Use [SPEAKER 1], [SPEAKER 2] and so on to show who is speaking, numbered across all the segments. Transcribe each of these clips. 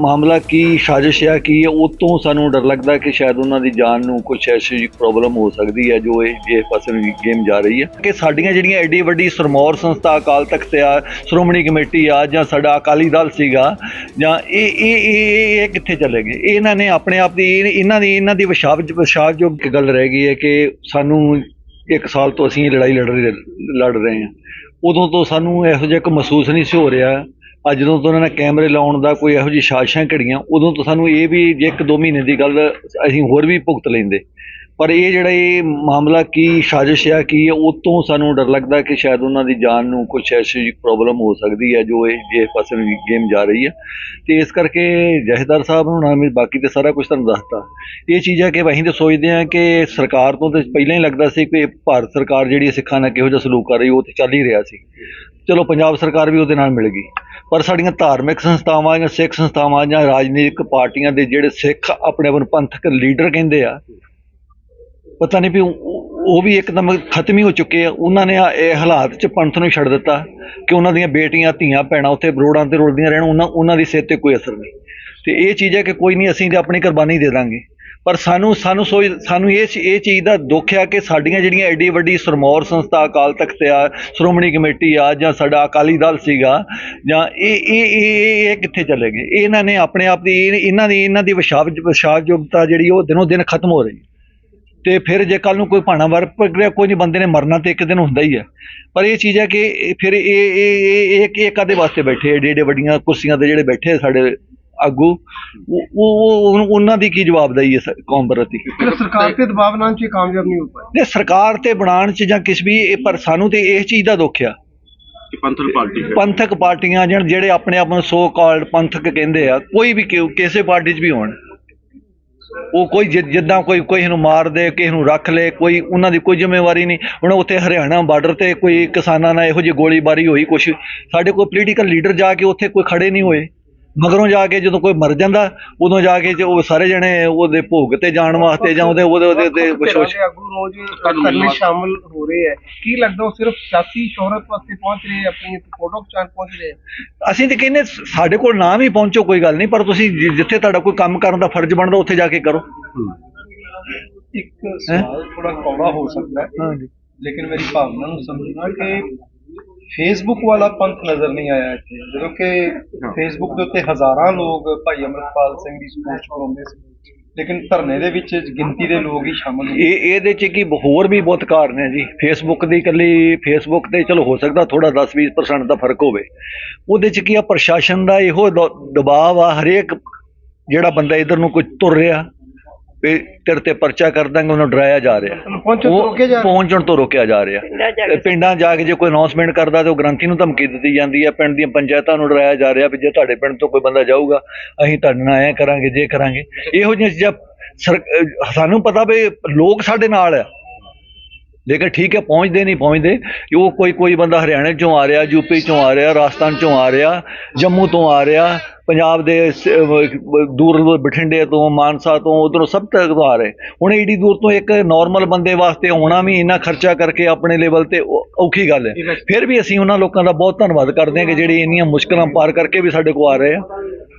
[SPEAKER 1] ਮਾਮਲਾ ਕੀ, ਸਾਜ਼ਿਸ਼ ਹੈ ਕੀ ਹੈ? ਉਹ ਤੋਂ ਸਾਨੂੰ ਡਰ ਲੱਗਦਾ ਕਿ ਸ਼ਾਇਦ ਉਹਨਾਂ ਦੀ ਜਾਨ ਨੂੰ ਕੁਝ ਐਸੀ ਪ੍ਰੋਬਲਮ ਹੋ ਸਕਦੀ ਹੈ ਜੋ ਇਹ ਇਸ ਪਾਸੇ ਨੂੰ ਗੇਮ ਜਾ ਰਹੀ ਹੈ। ਕਿ ਸਾਡੀਆਂ ਜਿਹੜੀਆਂ ਐਡੀ ਵੱਡੀ ਸਰਮੌਰ ਸੰਸਥਾ ਅਕਾਲ ਤਖਤ ਆ, ਸ਼੍ਰੋਮਣੀ ਕਮੇਟੀ ਆ, ਜਾਂ ਸਾਡਾ ਅਕਾਲੀ ਦਲ ਸੀਗਾ, ਜਾਂ ਇਹ ਇਹ ਇਹ, ਇਹ- ਕਿੱਥੇ ਚਲੇ ਗਏ? ਇਹ ਇਹਨਾਂ ਨੇ ਆਪਣੇ ਆਪ ਦੀ ਇਹਨਾਂ ਦੀ ਇਹਨਾਂ ਦੀ ਵਿਸ਼ਾਵ ਵਿਸ਼ਾਸਯੋਗ ਇੱਕ ਗੱਲ ਰਹਿ ਗਈ ਹੈ ਕਿ ਸਾਨੂੰ ਇੱਕ ਸਾਲ ਤੋਂ ਅਸੀਂ ਇਹ ਲੜਾਈ ਲੜ ਰਹੇ ਲੜ ਰਹੇ ਹਾਂ। ਉਦੋਂ ਤੋਂ ਸਾਨੂੰ ਇਹੋ ਜਿਹਾ ਕੋਈ ਮਹਿਸੂਸ ਨਹੀਂ ਸੀ ਹੋ ਰਿਹਾ। ਅੱਜ ਜਦੋਂ ਤੋਂ ਉਹਨਾਂ ਨੇ ਕੈਮਰੇ ਲਾਉਣ ਦਾ ਕੋਈ ਇਹੋ ਜਿਹੀ ਸਾਜ਼ਿਸ਼ਾਂ ਘੜੀਆਂ, ਉਦੋਂ ਤੋਂ ਸਾਨੂੰ ਇਹ ਵੀ ਜੇ ਇੱਕ ਦੋ ਮਹੀਨੇ ਦੀ ਗੱਲ, ਅਸੀਂ ਹੋਰ ਵੀ ਭੁਗਤ ਲੈਂਦੇ। ਪਰ ਇਹ ਜਿਹੜਾ ਇਹ ਮਾਮਲਾ ਕੀ ਸਾਜ਼ਿਸ਼ ਆ, ਕੀ ਹੈ ਉਹ ਤੋਂ ਸਾਨੂੰ ਡਰ ਲੱਗਦਾ ਕਿ ਸ਼ਾਇਦ ਉਹਨਾਂ ਦੀ ਜਾਨ ਨੂੰ ਕੁਝ ਐਸੀ ਪ੍ਰੋਬਲਮ ਹੋ ਸਕਦੀ ਹੈ ਜੋ ਇਹ ਇਸ ਪਾਸੇ ਨੂੰ ਗੇਮ ਜਾ ਰਹੀ ਹੈ ਤੇ ਇਸ ਕਰਕੇ ਜਹੇਦਾਰ ਸਾਹਿਬ ਨੂੰ ਨਾਮ ਬਾਕੀ ਤੇ ਸਾਰਾ ਕੁਝ ਤੁਹਾਨੂੰ ਦੱਸਤਾ। ਇਹ ਚੀਜ਼ ਹੈ ਕਿ ਅਸੀਂ ਤਾਂ ਸੋਚਦੇ ਹਾਂ ਕਿ ਸਰਕਾਰ ਤੋਂ ਤੇ ਪਹਿਲਾਂ ਹੀ ਲੱਗਦਾ ਸੀ ਕਿ ਭਾਰਤ ਸਰਕਾਰ ਜਿਹੜੀ ਸਿੱਖਾਂ ਨਾਲ ਕਿਹੋ ਜਿਹਾ ਸਲੂਕ ਕਰ ਰਹੀ, ਉਹ ਤੇ ਚੱਲ ਹੀ ਰਿਹਾ ਸੀ। ਚਲੋ, ਪੰਜਾਬ ਸਰਕਾਰ ਵੀ ਉਹਦੇ ਨਾਲ ਮਿਲ ਗਈ। ਪਰ ਸਾਡੀਆਂ ਧਾਰਮਿਕ ਸੰਸਥਾਵਾਂ ਜਾਂ ਸਿੱਖ ਸੰਸਥਾਵਾਂ ਜਾਂ ਰਾਜਨੀਤਿਕ ਪਾਰਟੀਆਂ ਦੇ ਜਿਹੜੇ ਸਿੱਖ ਆਪਣੇ ਆਪ ਨੂੰ ਪੰਥਕ ਲੀਡਰ ਕਹਿੰਦੇ ਆ ਪਤਾ ਨਹੀਂ ਵੀ ਉਹ ਵੀ ਇੱਕਦਮ ਖਤਮ ਹੀ ਹੋ ਚੁੱਕੇ ਆ। ਉਹਨਾਂ ਨੇ ਇਹ ਹਾਲਾਤ 'ਚ ਪੰਥ ਨੂੰ ਛੱਡ ਦਿੱਤਾ ਕਿ ਉਹਨਾਂ ਦੀਆਂ ਬੇਟੀਆਂ, ਧੀਆਂ, ਭੈਣਾਂ ਉੱਥੇ ਰੋਡਾਂ ਤੇ ਰੁਲਦੀਆਂ ਰਹਿਣ। ਉਹਨਾਂ ਉਹਨਾਂ ਦੀ ਸਿਹਤ ਤੇ ਕੋਈ ਅਸਰ ਨਹੀਂ। ਤੇ ਇਹ ਚੀਜ਼ ਹੈ ਕਿ ਕੋਈ ਨਹੀਂ, ਅਸੀਂ ਤੇ ਆਪਣੀ ਕੁਰਬਾਨੀ ਦੇ ਦਾਂਗੇ। ਪਰ ਸਾਨੂੰ ਸਾਨੂੰ ਸੋਚ ਸਾਨੂੰ ਇਹ ਇਹ ਚੀਜ਼ ਦਾ ਦੁੱਖ ਆ ਕਿ ਸਾਡੀਆਂ ਜਿਹੜੀਆਂ ਐਡੀ ਵੱਡੀ ਸਰਮੌਰ ਸੰਸਥਾ, ਅਕਾਲ ਤਖਤ ਆ, ਸ਼੍ਰੋਮਣੀ ਕਮੇਟੀ ਆ, ਜਾਂ ਸਾਡਾ ਅਕਾਲੀ ਦਲ ਸੀਗਾ, ਜਾਂ ਇਹ ਇਹ ਇਹ ਇਹ- ਕਿੱਥੇ ਚਲੇ ਗਏ? ਇਹਨਾਂ ਨੇ ਆਪਣੇ ਆਪ ਦੀ ਇਹਨਾਂ ਦੀ ਇਹਨਾਂ ਦੀ ਵਿਸ਼ਾਵ ਵਿਸ਼ਾਸਯੋਗਤਾ ਜਿਹੜੀ ਉਹ ਦਿਨੋਂ ਦਿਨ ਖਤਮ ਹੋ ਰਹੀ ਹੈ। ਤੇ ਫਿਰ ਜੇ ਕੱਲ ਨੂੰ ਕੋਈ ਭਾਣਾ ਵਰ ਗਿਆ ਕੋਈ ਨਹੀਂ ਬੰਦੇ ਨੇ ਮਰਨਾ ਤੇ ਇੱਕ ਦਿਨ ਹੁੰਦਾ ਹੀ ਹੈ ਪਰ ਇਹ ਚੀਜ਼ ਹੈ ਕਿ ਇਹ ਫਿਰ ਇਹ ਇਹ ਇਹ ਇਹ ਇਹ ਕਾਦੇ ਵਾਸਤੇ ਬੈਠੇ? ਏਡੇ ਏਡੇ ਵੱਡੀਆਂ ਕੁਰਸੀਆਂ ਤੇ ਜਿਹੜੇ ਬੈਠੇ ਆ ਸਾਡੇ ਆਗੂ ਉਹ ਉਹ- ਉਹ- ਉਹਨਾਂ ਦੀ ਕੀ ਜਵਾਬਦੇਹੀ ਹੈ ਕੌਮ ਪ੍ਰਤੀ
[SPEAKER 2] ਸਰਕਾਰ ਤੇ ਦਬਾਅ ਬਣਾਉਣ 'ਚ ਇਹ ਕਾਮਯਾਬ ਨਹੀਂ ਹੋ ਪਾਏ।
[SPEAKER 1] ਨੇ ਸਰਕਾਰ ਤੇ ਬਣਾਉਣ ਚ ਜਾਂ ਕਿਸ ਵੀ ਇਹ ਪਰ ਸਾਨੂੰ ਤੇ ਇਸ ਚੀਜ਼ ਦਾ ਦੁੱਖ ਆ।
[SPEAKER 3] ਕਿ ਪੰਥਕ ਪਾਰਟੀ ਹੈ।
[SPEAKER 1] ਪੰਥਕ ਪਾਰਟੀਆਂ ਜਿਹੜੇ ਆਪਣੇ ਆਪ ਨੂੰ ਸੋ ਕਾਲਡ ਪੰਥਕ ਕਹਿੰਦੇ ਆ ਕੋਈ ਵੀ ਕਿਸੇ ਪਾਰਟੀ 'ਚ ਵੀ ਹੋਣ। ਉਹ ਕੋਈ ਜਿ- ਜਿੱਦਾਂ ਕੋਈ ਕੋਈ ਨੂੰ ਮਾਰ ਦੇ, ਕਿਸੇ ਨੂੰ ਰੱਖ ਲੇ, ਕੋਈ ਉਹਨਾਂ ਦੀ ਕੋਈ ਜ਼ਿੰਮੇਵਾਰੀ ਨਹੀਂ। ਹੁਣ ਉੱਥੇ ਹਰਿਆਣਾ ਬਾਰਡਰ ਤੇ ਕੋਈ ਕਿਸਾਨਾਂ ਨਾਲ ਇਹੋ ਜਿਹੀ ਗੋਲੀਬਾਰੀ ਹੋਈ ਕੁਛ। ਸਾਡੇ ਕੋਈ ਪੋਲੀਟੀਕਲ ਲੀਡਰ ਜਾ ਕੇ ਉੱਥੇ ਕੋਈ ਖੜੇ ਨਹੀਂ ਹੋਏ। ਮਗਰੋਂ ਜਾ ਕੇ ਜਦੋਂ ਕੋਈ ਮਰ ਜਾਂਦਾ ਉਦੋਂ ਜਾ ਕੇ ਜੇ ਉਹ ਸਾਰੇ ਜਣੇ ਉਹਦੇ ਭੋਗ ਤੇ ਜਾਣ ਵਾਸਤੇ ਜਾਂ ਉਹਦੇ ਉਹਦੇ ਤੇ
[SPEAKER 2] ਦੇ ਆਗੂ ਰੋਜ਼ ਧਰਨੇ ਸ਼ਾਮਲ ਹੋ ਰਹੇ ਹੈ। ਕੀ ਲੱਗਦਾ ਉਹ ਸਿਰਫ ਸਿਆਸੀ ਸ਼ੋਹਰਤ ਵਾਸਤੇ ਪਹੁੰਚ ਰਹੇ ਆਪਣੀ ਫੋਟੋ ਖਿਚਾਉਣ ਪਹੁੰਚ ਰਹੇ?
[SPEAKER 1] ਅਸੀਂ ਤੇ ਕਹਿੰਦੇ ਸਾਡੇ ਕੋਲ ਨਾਮ ਹੀ ਪਹੁੰਚੋ ਕੋਈ ਗੱਲ ਨਹੀਂ ਪਰ ਤੁਸੀਂ ਜਿੱਥੇ ਤੁਹਾਡਾ ਕੋਈ ਕੰਮ ਕਰਨ ਦਾ ਫਰਜ਼ ਬਣਦਾ ਉੱਥੇ ਜਾ ਕੇ ਕਰੋ।
[SPEAKER 4] ਇੱਕ ਸਵਾਲ ਥੋੜਾ ਕੌੜਾ ਹੋ ਸਕਦਾ ਹੈ
[SPEAKER 1] ਹਾਂਜੀ।
[SPEAKER 4] ਲੇਕਿਨ ਮੇਰੀ ਭਾਵਨਾ ਨੂੰ ਸਮਝਣਾ ਕਿ ਫੇਸਬੁੱਕ ਵਾਲਾ ਪੰਥ ਨਜ਼ਰ ਨਹੀਂ ਆਇਆ ਇੱਥੇ। ਜਦੋਂ ਕਿ ਫੇਸਬੁੱਕ ਦੇ ਉੱਤੇ ਹਜ਼ਾਰਾਂ ਲੋਕ ਭਾਈ ਅਮਰਪਾਲ ਸਿੰਘ ਦੀ ਸਪੋਰਟ ਕਰਾਉਂਦੇ ਸੀ। ਲੇਕਿਨ ਧਰਨੇ ਦੇ ਵਿੱਚ ਗਿਣਤੀ ਦੇ ਲੋਕ ਹੀ ਸ਼ਾਮਲ ਹੋਏ
[SPEAKER 1] ਇਹ ਇਹਦੇ ਚ ਕੀ ਹੋਰ ਵੀ ਬਹੁਤ ਕਾਰਨ ਹੈ ਜੀ। ਫੇਸਬੁੱਕ ਦੀ ਇਕੱਲੀ ਫੇਸਬੁੱਕ ਤੇ ਚਲੋ ਹੋ ਸਕਦਾ ਥੋੜਾ 10-20% ਦਾ ਫ਼ਰਕ ਹੋਵੇ। ਉਹਦੇ ਚ ਕੀ ਆ ਪ੍ਰਸ਼ਾਸਨ ਦਾ ਇਹੋ ਦਬਾਅ ਆ ਹਰੇਕ ਜਿਹੜਾ ਬੰਦਾ ਇਧਰ ਨੂੰ ਕੋਈ ਤੁਰ ਰਿਹਾ ਵੀ ਤੇਰੇ ਤੇ ਪਰਚਾ ਕਰ ਦਾਂਗੇ ਉਹਨੂੰ ਡਰਾਇਆ ਜਾ ਰਿਹਾ।
[SPEAKER 2] ਪਹੁੰਚਣ ਤੋਂ
[SPEAKER 1] ਉਹ
[SPEAKER 2] ਰੋਕਿਆ ਜਾ ਰਿਹਾ।
[SPEAKER 1] ਪਹੁੰਚਣ ਤੋਂ ਰੋਕਿਆ ਜਾ ਰਿਹਾ। ਤੇ ਪਿੰਡਾਂ ਜਾ ਕੇ ਜੇ ਕੋਈ ਅਨਾਉਂਸਮੈਂਟ ਕਰਦਾ ਤੇ ਉਹ ਗ੍ਰੰਥੀ ਨੂੰ ਧਮਕੀ ਦਿੱਤੀ ਜਾਂਦੀ ਹੈ। ਪਿੰਡ ਦੀਆਂ ਪੰਚਾਇਤਾਂ ਨੂੰ ਡਰਾਇਆ ਜਾ ਰਿਹਾ ਵੀ ਜੇ ਤੁਹਾਡੇ ਪਿੰਡ ਤੋਂ ਕੋਈ ਬੰਦਾ ਜਾਊਗਾ ਅਸੀਂ ਤੁਹਾਡੇ ਨਾਲ ਐ ਕਰਾਂਗੇ ਜੇ ਕਰਾਂਗੇ। ਇਹੋ ਜਿਹੀਆਂ ਚੀਜ਼ਾਂ ਸਰ- ਅਹ ਸਾਨੂੰ ਪਤਾ ਵੀ ਲੋਕ ਸਾਡੇ ਨਾਲ ਆ। ਲੇਕਿਨ ਠੀਕ ਹੈ ਪਹੁੰਚਦੇ ਨਹੀਂ ਪਹੁੰਚਦੇ। ਉਹ ਕੋਈ ਕੋਈ ਬੰਦਾ ਹਰਿਆਣੇ ਚੋਂ ਆ ਰਿਹਾ ਯੂਪੀ ਚੋਂ ਆ ਰਿਹਾ ਰਾਜਸਥਾਨ ਚੋਂ ਆ ਰਿਹਾ ਜੰਮੂ ਤੋਂ ਆ ਰਿਹਾ ਪੰਜਾਬ ਦੇ ਦੂਰ ਦੂਰ ਬਠਿੰਡੇ ਤੋਂ ਮਾਨਸਾ ਤੋਂ ਉਧਰੋਂ ਸਭ ਤੱਕ ਤੋਂ ਆ ਰਹੇ। ਹੁਣ ਏਡੀ ਦੂਰ ਤੋਂ ਇੱਕ ਨਾਰਮਲ ਬੰਦੇ ਵਾਸਤੇ ਆਉਣਾ ਵੀ ਇੰਨਾ ਖਰਚਾ ਕਰਕੇ ਆਪਣੇ ਲੈਵਲ ਤੇ ਔਖੀ ਗੱਲ ਹੈ। ਫਿਰ ਵੀ ਅਸੀਂ ਉਹਨਾਂ ਲੋਕਾਂ ਦਾ ਬਹੁਤ ਧੰਨਵਾਦ ਕਰਦੇ ਹਾਂ ਕਿ ਜਿਹੜੇ ਇੰਨੀਆਂ ਮੁਸ਼ਕਲਾਂ ਪਾਰ ਕਰਕੇ ਵੀ ਸਾਡੇ ਕੋਲ ਆ ਰਹੇ ਆ।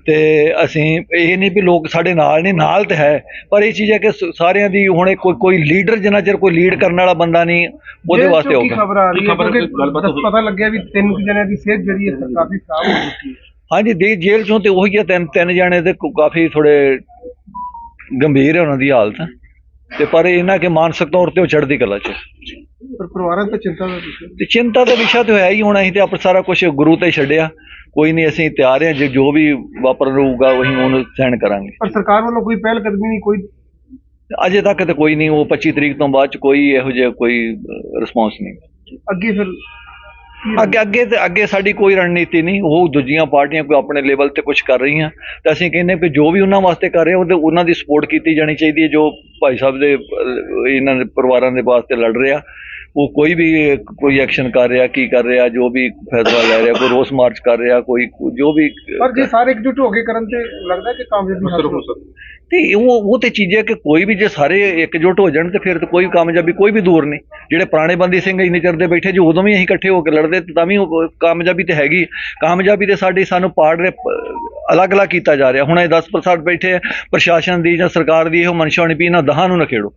[SPEAKER 1] ਤੇ ਅਸੀਂ ਇਹ ਨਹੀਂ ਵੀ ਲੋਕ ਸਾਡੇ ਨਾਲ ਨਹੀਂ ਨਾਲ ਤੇ ਹੈ ਪਰ ਇਹ ਚੀਜ਼ ਹੈ ਕਿ ਸ- ਸਾਰਿਆਂ ਦੀ ਹੁਣ ਇਹ ਕੋਈ ਕੋਈ ਲੀਡਰ ਜਿੰਨਾ ਚਿਰ ਕੋਈ ਲੀਡ ਕਰਨ ਵਾਲਾ ਬੰਦਾ ਨਹੀਂ ਉਹਦੇ ਵਾਸਤੇ ਹੋਊਗਾ
[SPEAKER 2] ਖਬਰ ਆ ਰਹੀ
[SPEAKER 3] ਕੀ
[SPEAKER 2] ਹੈ
[SPEAKER 3] ਖਬਰ
[SPEAKER 2] ਕਿਉਂਕਿ
[SPEAKER 3] ਗੱਲਬਾਤ ਹੋਈ?
[SPEAKER 2] ਪਤਾ ਲੱਗਿਆ ਵੀ ਤਿੰਨ ਕੁ ਜਣਿਆਂ ਦੀ ਸਿਹਤ ਜਿਹੜੀ ਹੈ ਕਾਫੀ ਖਰਾਬ ਹੋ ਚੁੱਕੀ ਹੈ।
[SPEAKER 1] ਹਾਂਜੀ ਦੇ ਜੇਲ੍ਹ ਚੋਂ ਤੇ ਉਹੀ ਆ ਤਿੰਨ ਤਿੰਨ ਜਾਣੇ ਤੇ ਕੋ- ਕਾਫੀ ਥੋੜੇ ਗੰਭੀਰ ਹੈ ਉਹਨਾਂ ਦੀ ਹਾਲਤ। ਤੇ ਪਰ ਇਹਨਾਂ ਕੇ ਮਾਨਸਿਕ ਤੌਰ ਤੇ ਉਹ ਚੜ੍ਹਦੀ ਕਲਾ ਚ
[SPEAKER 2] ਪਰ ਪਰਿਵਾਰਾਂ ਤੇ ਚਿੰਤਾ ਦਾ ਵਿਸ਼ਾ
[SPEAKER 1] ਤੇ ਚਿੰਤਾ ਦਾ ਵਿਸ਼ਾ ਤੇ ਹੋਇਆ ਹੀ ਹੁਣ ਅਸੀਂ ਤੇ ਆਪ ਸਾਰਾ ਕੁਝ ਗੁਰੂ ਤੇ ਛੱਡਿਆ। ਕੋਈ ਨਹੀਂ ਅਸੀਂ ਤਿਆਰ ਹਾਂ ਜੇ ਜੋ ਵੀ ਵਾਪਰ ਰਹੂਗਾ ਉਹੀ ਉਹਨੂੰ ਸਹਿਣ ਕਰਾਂਗੇ।
[SPEAKER 2] ਪਰ ਸਰਕਾਰ ਵੱਲੋਂ ਕੋਈ ਪਹਿਲ ਕਦਮੀ ਨਹੀਂ ਕੋਈ
[SPEAKER 1] ਅਜੇ ਤੱਕ ਤੇ ਕੋਈ ਨਹੀਂ ਉਹ 25 ਤਰੀਕ ਤੋਂ ਬਾਅਦ ਚ ਕੋਈ ਇਹੋ ਜਿਹਾ ਕੋਈ ਰਿਸਪੌਂਸ ਨਹੀਂ।
[SPEAKER 2] ਅੱਗੇ ਫਿਰ
[SPEAKER 1] ਅੱਗੇ ਅੱਗੇ ਤੇ ਅੱਗੇ ਸਾਡੀ ਕੋਈ ਰਣਨੀਤੀ ਨਹੀਂ। ਉਹ ਦੂਜੀਆਂ ਪਾਰਟੀਆਂ ਕੋਈ ਆਪਣੇ ਲੈਵਲ ਤੇ ਕੁਝ ਕਰ ਰਹੀਆਂ। ਤਾਂ ਅਸੀਂ ਕਹਿੰਦੇ ਵੀ ਜੋ ਵੀ ਉਹਨਾਂ ਵਾਸਤੇ ਕਰ ਰਹੇ ਉਹਦੇ ਉਹਨਾਂ ਦੀ ਸਪੋਰਟ ਕੀਤੀ ਜਾਣੀ ਚਾਹੀਦੀ ਹੈ, ਜੋ ਭਾਈ ਸਾਹਿਬ ਦੇ ਇਹਨਾਂ ਦੇ ਪਰਿਵਾਰਾਂ ਦੇ ਵਾਸਤੇ ਲੜ ਰਿਹਾ। ਉਹ ਕੋਈ ਵੀ ਕੋਈ ਐਕਸ਼ਨ ਕਰ ਰਿਹਾ ਕੀ ਕਰ ਰਿਹਾ ਜੋ ਵੀ ਫੈਸਲਾ ਲੈ ਰਿਹਾ ਕੋਈ ਰੋਸ ਮਾਰਚ ਕਰ ਰਿਹਾ ਕੋਈ ਜੋ ਵੀ
[SPEAKER 2] ਪਰ ਜੇ ਸਾਰੇ ਇਕਜੁੱਟ ਹੋ ਕੇ ਕਰਨ ਤੇ ਲੱਗਦਾ ਕਿ ਕਾਮਯਾਬੀ ਹਾਸਲ ਹੋ ਸਕਦੀ
[SPEAKER 1] ਤੇ ਉਹ ਉਹ ਤੇ ਚੀਜ਼ ਹੈ ਕਿ ਕੋਈ ਵੀ ਜੇ ਸਾਰੇ ਇਕਜੁੱਟ ਹੋ ਜਾਣ ਤੇ ਫਿਰ ਤਾਂ ਕੋਈ ਕਾਮਯਾਬੀ ਕੋਈ ਵੀ ਦੂਰ ਨਹੀਂ। ਜਿਹੜੇ ਪੁਰਾਣੇ ਬੰਦੀ ਸਿੰਘ ਇੰਨੇ ਚਿਰ ਦੇ ਬੈਠੇ ਜੀ ਉਦੋਂ ਵੀ ਅਸੀਂ ਇਕੱਠੇ ਹੋ ਕੇ ਲੜਦੇ ਤੇ ਵੀ ਉਹ ਕਾਮਯਾਬੀ ਤੇ ਹੈਗੀ ਕਾਮਯਾਬੀ ਤੇ ਸਾਡੀ ਸਾਨੂੰ ਪਾੜ ਰਹੇ ਅਲੱਗ-ਅਲੱਗ ਕੀਤਾ ਜਾ ਰਿਹਾ। ਹੁਣ ਇਹ 10% ਬੈਠੇ ਆ, ਪ੍ਰਸ਼ਾਸਨ ਦੀ ਜਾਂ ਸਰਕਾਰ ਦੀ ਇਹੋ ਮਨਸ਼ਾ ਹੋਣੀ ਵੀ ਇਹਨਾਂ ਦਹਾਂ ਨੂੰ ਨਾ ਖੇੜੋ